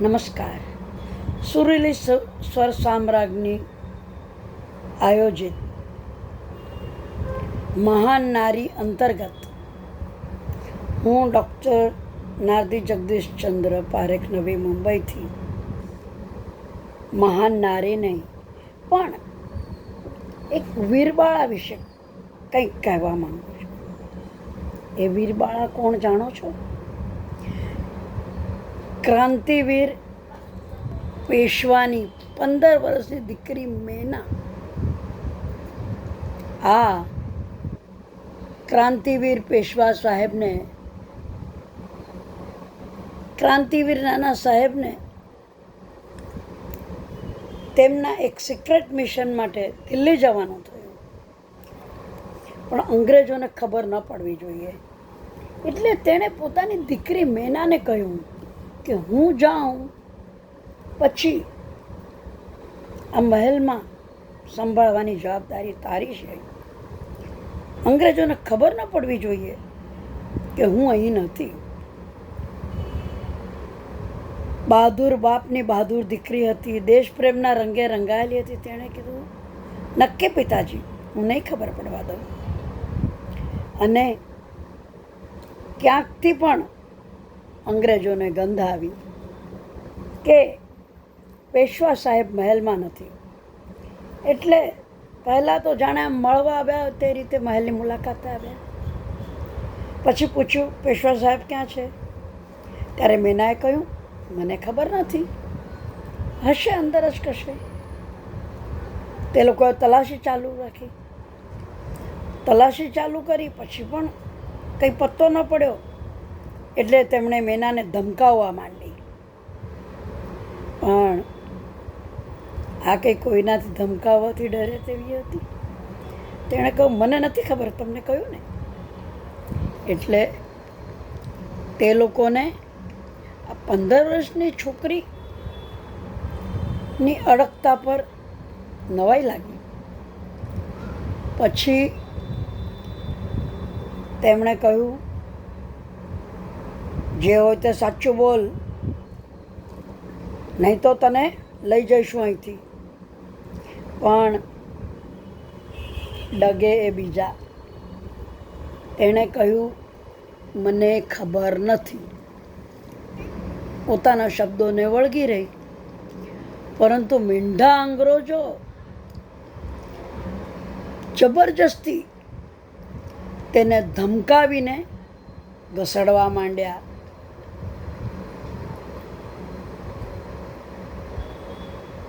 નમસ્કાર. સુરીલી સ્વર સામ્રાજ્ઞી આયોજિત મહાન નારી અંતર્ગત હું ડૉક્ટર નારદી જગદીશચંદ્ર પારેખ નવી મુંબઈથી. મહાન નારી નહીં, પણ એક વીરબાળા વિશે કંઈક કહેવા માગું છું. એ વીરબાળા કોણ જાણો છો? ક્રાંતિવીર પેશવાની પંદર વર્ષની દીકરી મેના. આ ક્રાંતિવીર પેશવા સાહેબને, ક્રાંતિવીર નાના સાહેબને તેમના એક સિક્રેટ મિશન માટે દિલ્હી જવાનું થયું. પણ અંગ્રેજોને ખબર ન પડવી જોઈએ. એટલે તેણે પોતાની દીકરી મેનાને કહ્યું કે હું જાઉં પછી આ મહેલમાં સંભાળવાની જવાબદારી તારી છે. અંગ્રેજોને ખબર ન પડવી જોઈએ કે હું અહીં નથી. બહાદુર બાપની બહાદુર દીકરી હતી, દેશપ્રેમના રંગે રંગાયેલી હતી. તેણે કીધું, નક્કી પિતાજી, હું નહીં ખબર પડવા દઉં. અને ક્યાંકથી પણ અંગ્રેજોને ગંધ આવી કે પેશવા સાહેબ મહેલમાં નથી. એટલે પહેલાં તો જાણે આમ મળવા આવ્યા તે રીતે મહેલની મુલાકાતે આવ્યા. પછી પૂછ્યું, પેશવા સાહેબ ક્યાં છે? ત્યારે મીનાએ કહ્યું, મને ખબર નથી. હશે, અંદર જ કશે. તે લોકોએ તલાશી ચાલુ રાખી. તલાશી ચાલુ કરી, પછી પણ કંઈ પત્તો ન પડ્યો. એટલે તેમણે મેનાને ધમકાવવા માંડી. પણ આ કંઈ કોઈનાથી ધમકાવવાથી ડરે તેવી હતી? તેણે કહ્યું, મને નથી ખબર, તમને કહ્યું ને? એટલે તે લોકોને આ પંદર વર્ષની છોકરીની અડકતા પર નવાઈ લાગી. પછી તેમણે કહ્યું જે હોય તે સાચું બોલ. નહીં તો તને લઈ જઈશું અહીંથી. પણ ડગે એ બીજા. એણે કહ્યું, મને ખબર નથી. પોતાના શબ્દોને વળગી રહી. પરંતુ મીંઢા અંગ્રેજો જબરજસ્તી તેને ધમકાવીને ઘસડવા માંડ્યા.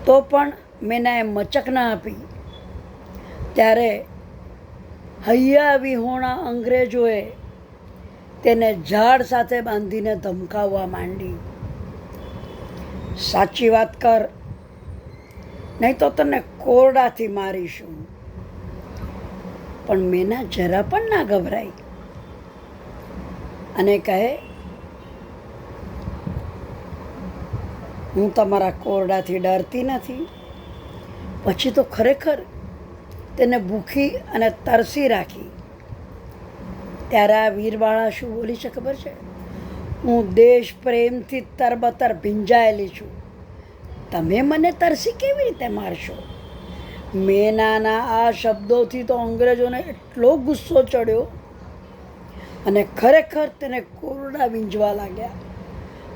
તો પણ મેં એ મચક ના આપી. ત્યારે હૈયા વિહોણા અંગ્રેજોએ તેને ઝાડ સાથે બાંધીને ધમકાવવા માંડી. સાચી વાત કર, નહીં તો તને કોરડાથી મારીશું. પણ મેના જરા પણ ના ગભરાઈ અને કહે હું તમારા કોરડાથી ડરતી નથી. પછી તો ખરેખર તેને ભૂખી અને તરસી રાખી. ત્યારે આ વીરબાળા શું બોલી છે ખબર છે? હું દેશ પ્રેમથી તરબતર ભીંજાયેલી છું. તમે મને તરસી કેવી રીતે મારશો? મેનાના આ શબ્દોથી તો અંગ્રેજોને એટલો ગુસ્સો ચડ્યો અને ખરેખર તેને કોરડા વીંજવા લાગ્યા.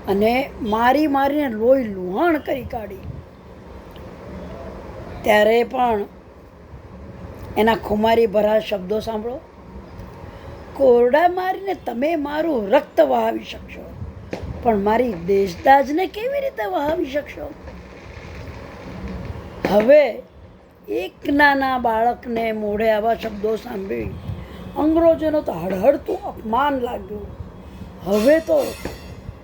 અને મારી મારીને લોહી લુહાણ કરી કાઢી. ત્યારે પણ એના ખુમારી ભરા શબ્દો સાંભળો. કોરડા મારીને તમે મારું રક્ત વહાવી શકશો, પણ મારી દેશદાજને કેવી રીતે વહાવી શકશો? હવે એક નાના બાળકને મોઢે આવા શબ્દો સાંભળી અંગ્રેજોનો તો હળહળતું અપમાન લાગ્યું. હવે તો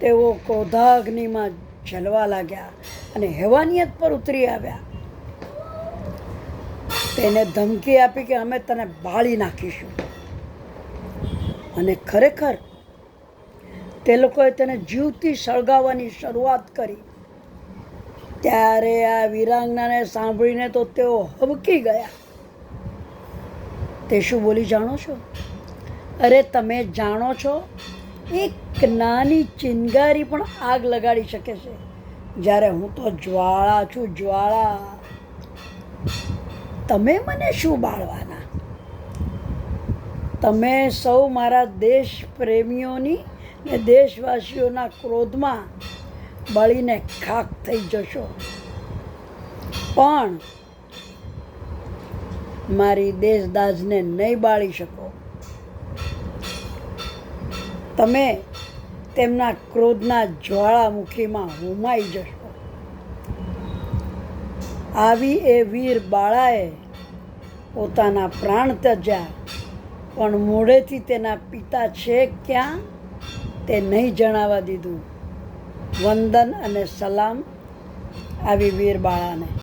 તેઓ ક્રોધાગ્નિમાં જલવા લાગ્યા અને હેવાનિયત પર ઉતરી આવ્યા. તેને ધમકી આપી કે અમે તને બાળી નાખીશું. અને ખરેખર તે લોકોએ તેને જીવતી સળગાવવાની શરૂઆત કરી. ત્યારે આ વીરાંગનાને સાંભળીને તો તેઓ હબકી ગયા. તે શું બોલી જાણો છો? અરે તમે જાણો છો એક નાની ચિનગારી પણ આગ લગાડી શકે છે. જ્યારે હું તો જ્વાળા છું, જ્વાળા. તમે મને શું બાળવાના? તમે સૌ મારા દેશ પ્રેમીઓની ને દેશવાસીઓના ક્રોધમાં બળીને ખાક થઈ જશો. પણ મારી દેશદાજને નહીં બાળી શકો. તમે તેમના ક્રોધના જ્વાળામુખીમાં હુમાઈ જશો. આવી એ વીર બાળાએ પોતાના પ્રાણ ત્યજ્યા, પણ મોઢેથી તેના પિતા છે ક્યાં તે નહીં જણાવવા દીધું. વંદન અને સલામ આવી વીર બાળાને.